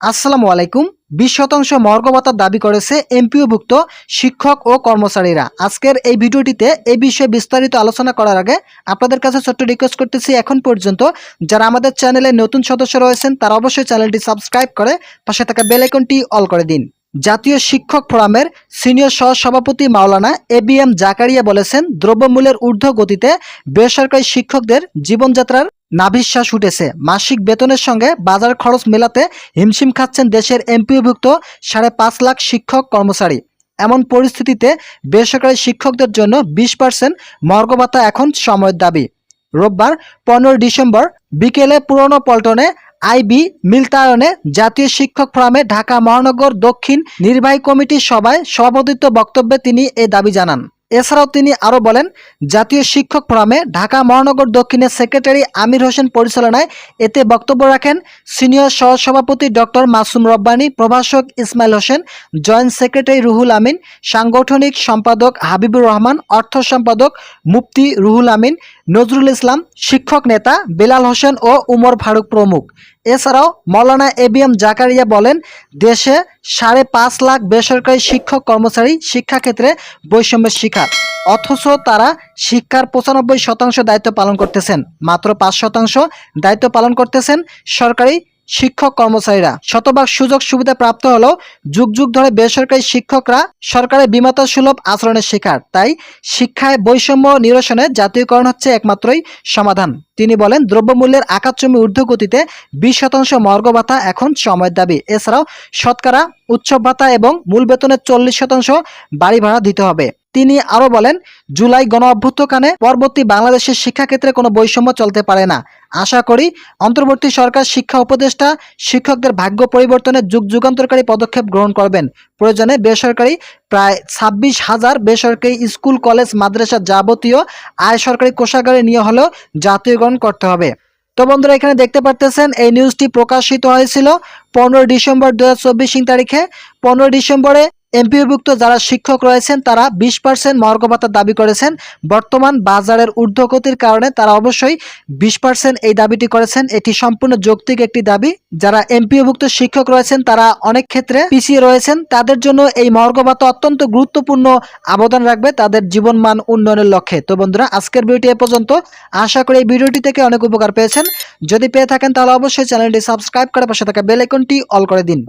আসসালামু আলাইকুম। বিশ শতাংশ মর্গবতার দাবি করেছে এমপিওভুক্ত শিক্ষক ও কর্মচারীরা। আজকের এই ভিডিওটিতে এই বিষয়ে বিস্তারিত আলোচনা করার আগে আপনাদের কাছে ছোট্ট রিকোয়েস্ট করতেছি, এখন পর্যন্ত যারা আমাদের চ্যানেলে নতুন সদস্য রয়েছেন, তারা অবশ্যই চ্যানেলটি সাবস্ক্রাইব করে পাশে থাকা বেল আইকনটি অল করে দিন। জাতীয় শিক্ষক ফোরামের সিনিয়র সহ সভাপতি মাওলানা এ বি এম জাকারিয়া বলেছেন, দ্রব্যমূল্যের ঊর্ধ্ব গতিতে বেসরকারি শিক্ষকদের জীবনযাত্রার নাভিশ্বাস উঠেছে। মাসিক বেতনের সঙ্গে বাজার খরচ মেলাতে হিমশিম খাচ্ছেন দেশের এমপিওভুক্ত সাড়ে পাঁচ লাখ শিক্ষক কর্মচারী। এমন পরিস্থিতিতে বেসরকারি শিক্ষকদের জন্য বিশ পার্সেন্ট মর্গভাতা এখন সময়ের দাবি। রোববার পনেরো ডিসেম্বর বিকেলে পুরনো পল্টনে আইবি মিলতায়নে জাতীয় শিক্ষক ফোরামে ঢাকা মহানগর দক্ষিণ নির্বাহী কমিটির সভায় সভাপতিত্ব বক্তব্যে তিনি এ দাবি জানান। এছাড়াও তিনি আরও বলেন, জাতীয় শিক্ষক ফোরামে ঢাকা মহানগর দক্ষিণের সেক্রেটারি আমির হোসেন পরিচালনায় এতে বক্তব্য রাখেন সিনিয়র সহসভাপতি ডক্টর মাসুম রব্বানী, প্রভাষক ইসমাইল হোসেন, জয়েন্ট সেক্রেটারি রুহুল আমিন, সাংগঠনিক সম্পাদক হাবিবুর রহমান, অর্থ সম্পাদক মুফতি রুহুল আমিন, নজরুল ইসলাম, শিক্ষক নেতা বেলাল হোসেন ও উমর ফারুক প্রমুখ। এছাড়াও মৌলানা এ বি এম জাকারিয়া বলেন, দেশে সাড়ে পাঁচ লাখ বেসরকারি শিক্ষক কর্মচারী শিক্ষাক্ষেত্রে বৈষম্যের শিকার, অথচ তারা শিক্ষার পঁচানব্বই শতাংশ দায়িত্ব পালন করতেছেন, মাত্র পাঁচ শতাংশ দায়িত্ব পালন করতেছেন সরকারি শিক্ষক কর্মচারীরা। শতভাগ সুযোগ সুবিধা প্রাপ্ত হলেও যুগ যুগ ধরে বেসরকারি শিক্ষকরা সরকারের বিমাতা সুলভ আচরণের শিকার। তাই শিক্ষায় বৈষম্য নিরসনে জাতীয়করণ হচ্ছে একমাত্রই সমাধান। তিনি বলেন, দ্রব্যমূল্যের আকাশচমী ঊর্ধ্বগতিতে বিশ শতাংশ মর্গ ভাতা এখন সময়ের দাবি। এছাড়াও শতকরা উৎসব ভাতা এবং মূল বেতনের চল্লিশ শতাংশ বাড়ি ভাড়া দিতে হবে। তিনি আরও বলেন, জুলাই গণ অভ্যুত্থানে পরবর্তী বাংলাদেশের শিক্ষাক্ষেত্রে কোনো বৈষম্য চলতে পারে না। আশা করি, অন্তর্বর্তী সরকার শিক্ষা উপদেষ্টা, শিক্ষকদের ভাগ্য পরিবর্তনের যুগ যুগান্তরকারী পদক্ষেপ গ্রহণ করবেন। প্রয়োজনে বেসরকারি প্রায় ছাব্বিশ হাজার বেসরকারি স্কুল, কলেজ, মাদ্রাসা যাবতীয় আয় সরকারি কোষাগারে নিয়ে হলেও জাতীয়করণ করতে হবে। তো বন্ধুরা, এখানে দেখতে পারতেছেন, এই নিউজটি প্রকাশিত হয়েছিল পনেরো ডিসেম্বর দু হাজার চব্বিশ তারিখে। পনেরো ডিসেম্বরে এমপিওভুক্ত যারা শিক্ষক রয়েছেন, তারা বিশ পার্সেন্ট মর্গ ভাতার দাবি করেছেন। বর্তমান বাজারের ঊর্ধ্বগতির কারণে তারা অবশ্যই বিশ পার্সেন্ট এই দাবিটি করেছেন। এটি সম্পূর্ণ যৌক্তিক একটি দাবি। যারা এমপিওভুক্ত শিক্ষক রয়েছেন, তারা অনেক ক্ষেত্রে পিছিয়ে রয়েছেন। তাদের জন্য এই মর্গ ভাতা অত্যন্ত গুরুত্বপূর্ণ অবদান রাখবে তাদের জীবনমান উন্নয়নের লক্ষ্যে। তো বন্ধুরা, আজকের ভিডিওটি এ পর্যন্ত। আশা করি এই ভিডিওটি থেকে অনেক উপকার পেয়েছেন। যদি পেয়ে থাকেন, তাহলে অবশ্যই চ্যানেলটি সাবস্ক্রাইব করে পাশে থাকা বেল আইকনটি অল করে দিন।